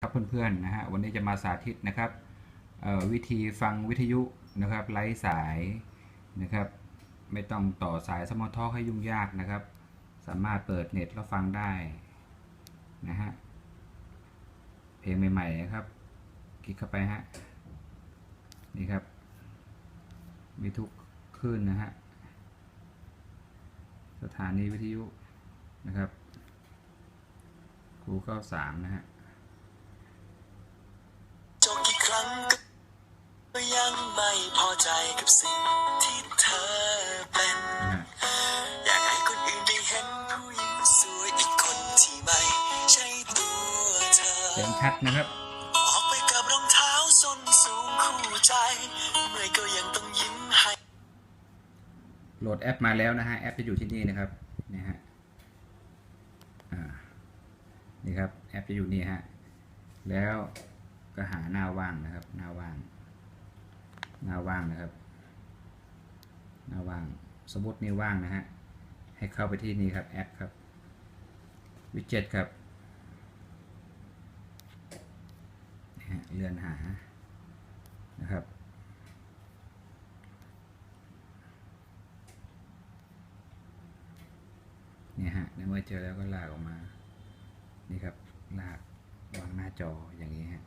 ครับเพื่อนๆนะฮะวันนี้จะมาสาธิตนะครับวิธีฟังวิทยุนะครับไร้สายนะครับ ไม่ต้องต่อสายสมอทอให้ยุ่งยากนะครับ สามารถเปิดเน็ตแล้วฟังได้นะฮะเพลงใหม่ๆนะครับ คลิกเข้าไปฮะนี่ครับ มีทุกคลื่นนะฮะสถานีวิทยุนะครับครูเก้าสามนะฮะ จบกี่ค รั้งก็ยังไม่พอใจกับสิ่งที่เธอเป็นนะฮะอยากให้คนอื่นได้เห็นผู้หญิงสวยอีกคนที่ไม่ใช่ตัวเธอเสียงชัดนะครับ ออกไปกับรองเท้าส้นสูงคู่ใจ เมื่อยก็ยังต้องยิ้มให้โหลดแอปมาแล้วนะฮะ แอปจะอยู่ที่นี่นะครับนี่ฮะอ่านี่ครับ แอปจะอยู่นี่ฮะ แล้ว ก็หาหน้าว่างนะครับ หน้าว่าง หน้าว่างนะครับ หน้าว่าง สมมตินี่ว่างนะฮะ ให้เข้าไปที่นี่ครับแอปครับ วิดเจ็ตครับเลื่อนหานะครับเนี่ยฮะในเมื่อเจอแล้วก็ลากออกมา นี่ครับ ลากวางหน้าจออย่างนี้ฮะ